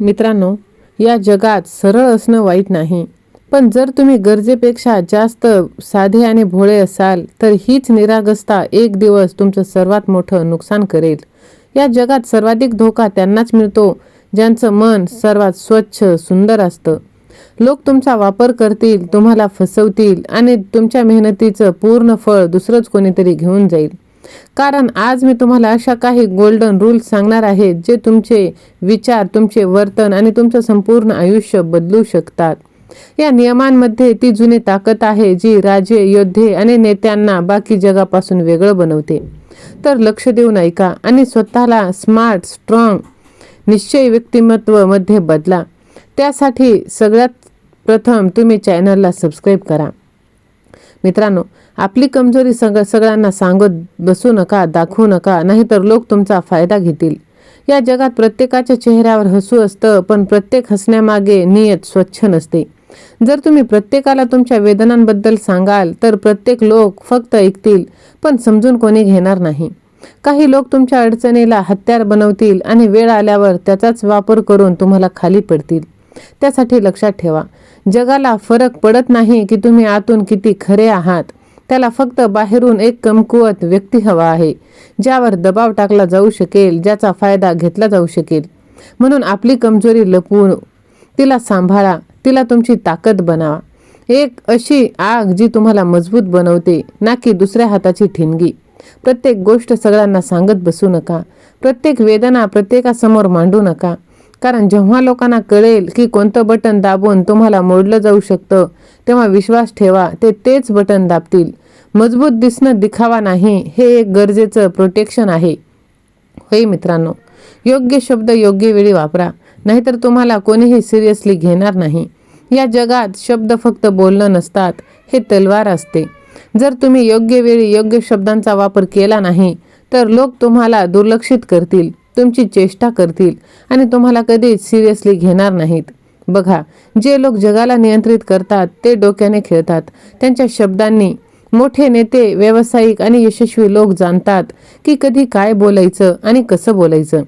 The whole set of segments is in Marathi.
मित्रांनो या जगात सरळ असणं वाईट नाही. पण जर तुम्ही गरजेपेक्षा जास्त साधे आणि भोळे असाल तर हीच निरागसता एक दिवस तुमचं सर्वात मोठं नुकसान करेल. या जगात सर्वाधिक धोका त्यांनाच मिळतो ज्यांचं मन सर्वात स्वच्छ सुंदर असतं. लोक तुमचा वापर करतील तुम्हाला फसवतील आणि तुमच्या मेहनतीचं पूर्ण फळ दुसरंच कोणीतरी घेऊन जाईल. कारण आज मी तुम्हाला अशा काही गोल्डन रूल्स सांगणार आहेत जे तुमचे विचार तुमचे वर्तन आणि तुमचं संपूर्ण आयुष्य बदलू शकतात. या नियमांमध्ये ती जुनी ताकद आहे जी राजे योद्धे आणि नेत्यांना बाकी जगापासून वेगळं बनवते. तर लक्ष देऊन ऐका आणि स्वतःला स्मार्ट स्ट्रॉंग निश्चय व्यक्तिमत्वमध्ये बदला. त्यासाठी सगळ्यात प्रथम तुम्ही चॅनलला सबस्क्राईब करा. मित्रांनो आपली कमजोरी सग सगळ्यांना सांगत बसू नका दाखवू नका नाहीतर लोक तुमचा फायदा घेतील. या जगात प्रत्येकाच्या चेहऱ्यावर हसू असतं पण प्रत्येक हसण्यामागे नियत स्वच्छ नसते. जर तुम्ही प्रत्येकाला तुमच्या वेदनांबद्दल सांगाल तर प्रत्येक लोक फक्त ऐकतील पण समजून कोणी घेणार नाही. काही लोक तुमच्या अडचणीला हत्यार बनवतील आणि वेळ आल्यावर त्याचाच वापर करून तुम्हाला खाली पडतील. त्यासाठी लक्षात ठेवा जगाला फरक पडत नाही की तुम्ही आतून किती खरे आहात. त्याला फक्त बाहेरून एक कमकुवत व्यक्ती हवा आहे ज्यावर दबाव टाकला जाऊ शकेल ज्याचा फायदा घेतला जाऊ शकेल. म्हणून आपली कमजोरी लपवून तिला सांभाळा तिला तुमची ताकद बनावा. एक अशी आग जी तुम्हाला मजबूत बनवते ना की दुसऱ्या हाताची ठिणगी. प्रत्येक गोष्ट सगळ्यांना सांगत बसू नका. प्रत्येक वेदना प्रत्येकासमोर मांडू नका. कारण जेव्हा लोकांना कळेल की कोणतं बटन दाबून तुम्हाला मोडलं जाऊ शकतं तेव्हा विश्वास ठेवा ते तेच बटन दाबतील. मजबूत दिसणं दिखावा नाही हे एक गरजेचं प्रोटेक्शन आहे. होय मित्रांनो योग्य शब्द योग्य वेळी वापरा नाहीतर तुम्हाला कोणीही सिरियसली घेणार नाही. या जगात शब्द फक्त बोलणं नसतात हे तलवार असते. जर तुम्ही योग्य वेळी योग्य शब्दांचा वापर केला नाही तर लोक तुम्हाला दुर्लक्षित करतील. तुमची चेष्टा करतील आणि तुम्हाला कधीच सिरियसली घेणार नाहीत. बघा जे लोक जगाला नियंत्रित करतात ते डोक्याने खेळतात. त्यांच्या शब्दांनी मोठे नेते व्यावसायिक आणि यशस्वी लोक जाणतात की कधी काय बोलायचं आणि कसं बोलायचं.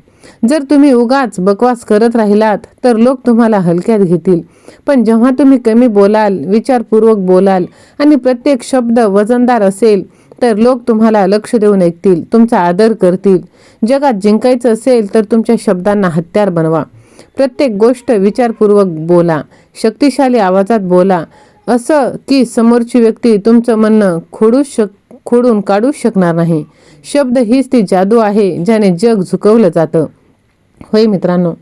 जर तुम्ही उगाच बकवास करत राहिलात तर लोक तुम्हाला हलक्यात घेतील. पण जेव्हा तुम्ही कमी बोलाल विचारपूर्वक बोलाल आणि प्रत्येक शब्द वजनदार असेल तर लोक तुम्हाला लक्ष देऊन ऐकतील तुमचा आदर करतील. जगात जिंकायचं असेल तर तुमच्या शब्दांना हत्यार बनवा. प्रत्येक गोष्ट विचारपूर्वक बोला शक्तिशाली आवाजात बोला. असं की समोरची व्यक्ती तुमचं म्हणणं खोडू शक खोडून काढूच शकणार नाही. शब्द हीच ती जादू आहे ज्याने जग झुकवलं जातं. होय मित्रांनो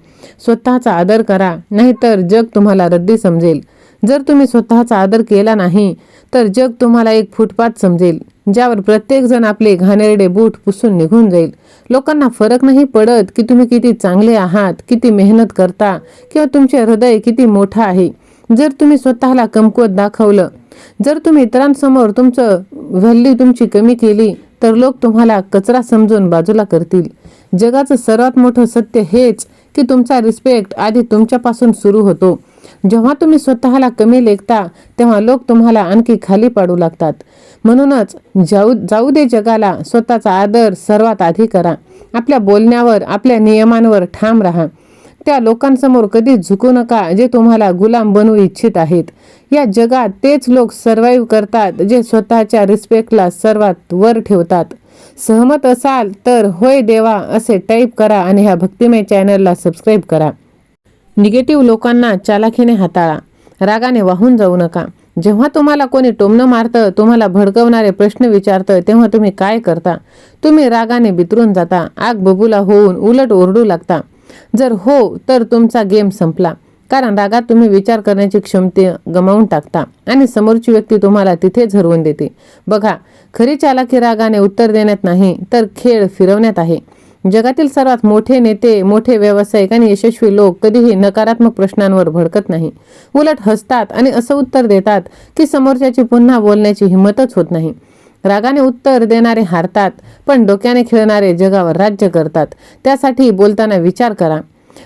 स्वतःचा आदर करा नाहीतर जग तुम्हाला रद्दी समजेल. जर तुम्ही स्वतःचा आदर केला नाही तर जग तुम्हाला एक फुटपाथ समजेल. ज्यावर प्रत्येकजण आपले घाणेरडे बूट पुसून निघून जाईल. लोकांना फरक नाही पडत की तुम्ही किती चांगले आहात किती मेहनत करता किंवा तुमचे हृदय किती मोठं आहे. जर तुम्ही स्वतःला कमकुवत दाखवलं जर तुम्ही इतरांसमोर तुमचं व्हॅल्यू तुमची कमी केली तर लोक तुम्हाला कचरा समजून बाजूला करतील. जगाचं सर्वात मोठं सत्य हेच की तुमचा रिस्पेक्ट आधी तुमच्यापासून सुरू होतो. जेव्हा तुम्ही स्वतःला कमी लेखता तेव्हा लोक तुम्हाला आणखी खाली पाडू लागतात. म्हणूनच जाऊ जाऊ दे जगाला स्वतःचा आदर सर्वात आधी करा. आपल्या बोलण्यावर आपल्या नियमांवर ठाम राहा. त्या लोकांसमोर कधी झुकू नका जे तुम्हाला गुलाम बनवू इच्छित आहेत. या जगात तेच लोक सर्वाईव्ह करतात जे स्वतःच्या रिस्पेक्टला सर्वात वर ठेवतात. सहमत असाल तर होय देवा असे टाईप करा आणि ह्या भक्तिमय चॅनलला सबस्क्राईब करा. निगेटिव्ह लोकांना चालाखीने हाताळा. रागाने वाहून जाऊ नका. जेव्हा तुम्हाला कोणी टोमणं मारतं तुम्हाला भडकवणारे प्रश्न विचारतं तेव्हा तुम्ही काय करता? तुम्ही रागाने बितरून जाता. आग बबूला होऊन उलट ओरडू लागता. जर हो तर तुमचा गेम संपला. कारण रागात तुम्ही विचार करण्याची क्षमते गमावून टाकता आणि समोरची व्यक्ती तुम्हाला तिथेच हरवून देते. बघा खरी चालाकी रागाने उत्तर देण्यात नाही तर खेळ फिरवण्यात आहे. जगातील सर्वात मोठे नेते मोठे व्यावसायिक आणि यशस्वी लोक कधीही नकारात्मक प्रश्नांवर भडकत नाही. उलट हसतात आणि असं उत्तर देतात की समोरच्याची पुन्हा बोलण्याची हिंमतच होत नाही. रागाने उत्तर देणारे हारतात पण डोक्याने खेळणारे जगावर राज्य करतात. त्यासाठी बोलताना विचार करा.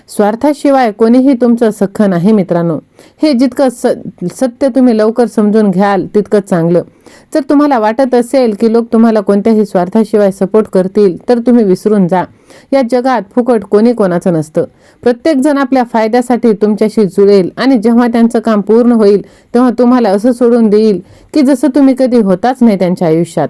स्वार्थाशिवाय कोणीही तुमचं सख्ख नाही मित्रांनो. हे जितकं स सत्य तुम्ही लवकर समजून घ्याल तितकं चांगलं. जर तुम्हाला वाटत असेल की लोक तुम्हाला कोणत्याही स्वार्थाशिवाय सपोर्ट करतील तर तुम्ही विसरून जा. या जगात फुकट कोणी कोणाचं नसतं. प्रत्येकजण आपल्या फायद्यासाठी तुमच्याशी जुळेल आणि जेव्हा त्यांचं काम पूर्ण होईल तेव्हा तुम्हाला असं सोडून देईल की जसं तुम्ही कधी होताच नाही त्यांच्या आयुष्यात.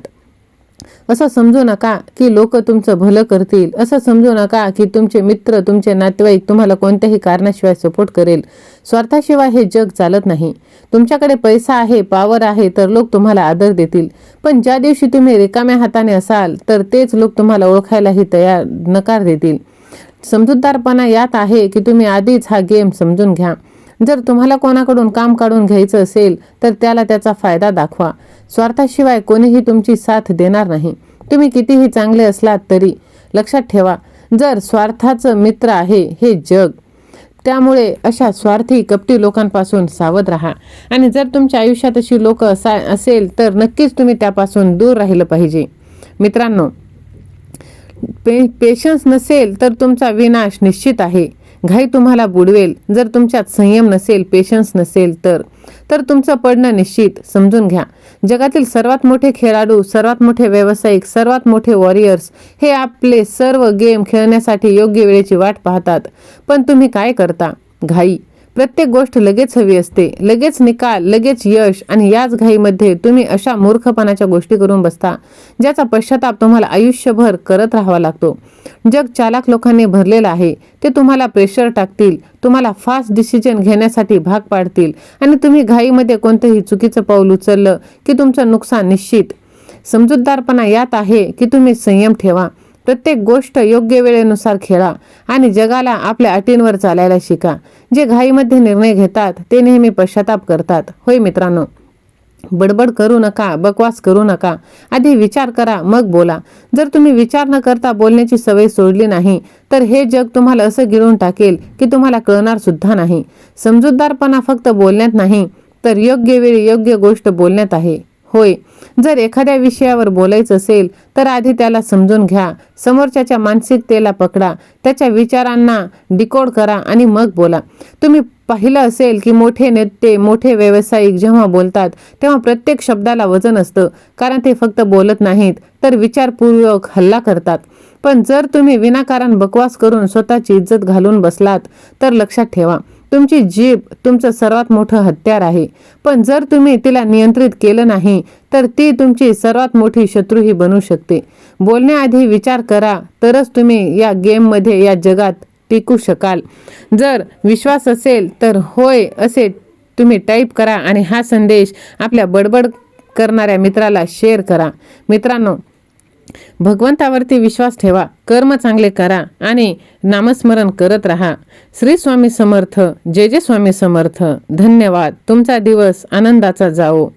असं समजू नका की लोक तुमचं भलं करतील. असं समजू नका की तुमचे मित्र तुमचे नातेवाईक तुम्हाला कोणत्याही कारणाशिवाय सपोर्ट करेल. स्वार्थाशिवाय हे जग चालत नाही. तुमच्याकडे पैसा आहे पावर आहे तर लोक तुम्हाला आदर देतील. पण ज्या दिवशी तुम्ही रिकाम्या हाताने असाल तर तेच लोक तुम्हाला ओळखायलाही तयार नकार देतील. समजूतदारपणा यात आहे की तुम्ही आधीच हा गेम समजून घ्या. जर तुम्हाला कोणाकडून काम काढून घ्यायचं असेल तर त्याला त्याचा फायदा दाखवा. स्वार्थाशिवाय कोणीही तुमची साथ देणार नाही. तुम्ही कितीही चांगले असलात तरी लक्षात ठेवा जर स्वार्थाचं मित्र आहे हे जग. त्यामुळे अशा स्वार्थी कपटी लोकांपासून सावध राहा. आणि जर तुमच्या आयुष्यात अशी लोक असा असेल तर नक्कीच तुम्ही त्यापासून दूर राहिलं पाहिजे. मित्रांनो पे पेशन्स नसेल तर तुमचा विनाश निश्चित आहे. घाई तुम्हाला बुडवेल. जर तुमच्यात संयम नसेल पेशन्स नसेल तर तर तुमचं पडणं निश्चित. समजून घ्या. जगातील सर्वात मोठे खेळाडू सर्वात मोठे व्यावसायिक सर्वात मोठे वॉरियर्स हे आपले सर्व गेम खेळण्यासाठी योग्य वेळेची वाट पाहतात. पण तुम्ही काय करता? घाई. प्रत्येक गोष्ट लगेच हवी असते. लगेच निकाल लगेच यश आणि याच घाईमध्ये तुम्ही अशा मूर्खपणाच्या गोष्टी करून बसता ज्याचा पश्चाताप तुम्हाला आयुष्यभर करत राहावा लागतो. जग चालाक लोकांनी भरलेलं आहे. ते तुम्हाला प्रेशर टाकतील तुम्हाला फास्ट डिसिजन घेण्यासाठी भाग पाडतील आणि तुम्ही घाईमध्ये कोणतंही चुकीचं पाऊल उचललं की तुमचं नुकसान निश्चित. समजूतदारपणा यात आहे की तुम्ही संयम ठेवा. प्रत्येक गोष्ट योग्य वेळेनुसार खेळा आणि जगाला आपल्या अटींवर चालायला शिका. जे घाईमध्ये निर्णय घेतात ते नेहमी पश्चाताप करतात. होय मित्रांनो बडबड करू नका बकवास करू नका. आधी विचार करा मग बोला. जर तुम्ही विचार न करता बोलण्याची सवय सोडली नाही तर हे जग तुम्हाला असं गिळून टाकेल की तुम्हाला कळणार सुद्धा नाही. समजूतदारपणा फक्त बोलण्यात नाही तर योग्य वेळी योग्य गोष्ट बोलण्यात आहे. होय. जर एखाद्या विषयावर बोलायचं असेल तर आधी त्याला समजून घ्या. समोरच्याच्या मानसिकतेला पकडा. त्याच्या विचारांना डिकोड करा आणि मग बोला. तुम्ही पाहिलं असेल की मोठे नेते मोठे व्यावसायिक जेव्हा बोलतात तेव्हा प्रत्येक शब्दाला वजन असतं. कारण ते फक्त बोलत नाहीत तर विचारपूर्वक हल्ला करतात. पण जर तुम्ही विनाकारण बकवास करून स्वतःची इज्जत घालून बसलात तर लक्षात ठेवा. तुमची जीभ तुमचं सर्वात मोठं हत्यार आहे. पण जर तुम्ही तिला नियंत्रित केलं नाही तर ती तुमची सर्वात मोठी शत्रूही बनू शकते. बोलण्याआधी विचार करा तरच तुम्ही या गेममध्ये या जगात टिकू शकाल. जर विश्वास असेल तर होय असे तुम्ही टाईप करा आणि हा संदेश आपल्या बडबड करणाऱ्या मित्राला शेअर करा. मित्रांनो भगवंतावरती विश्वास ठेवा कर्म चांगले करा आणि नामस्मरण करत राहा. श्री स्वामी समर्थ जय जय स्वामी समर्थ. धन्यवाद. तुमचा दिवस आनंदाचा जाओ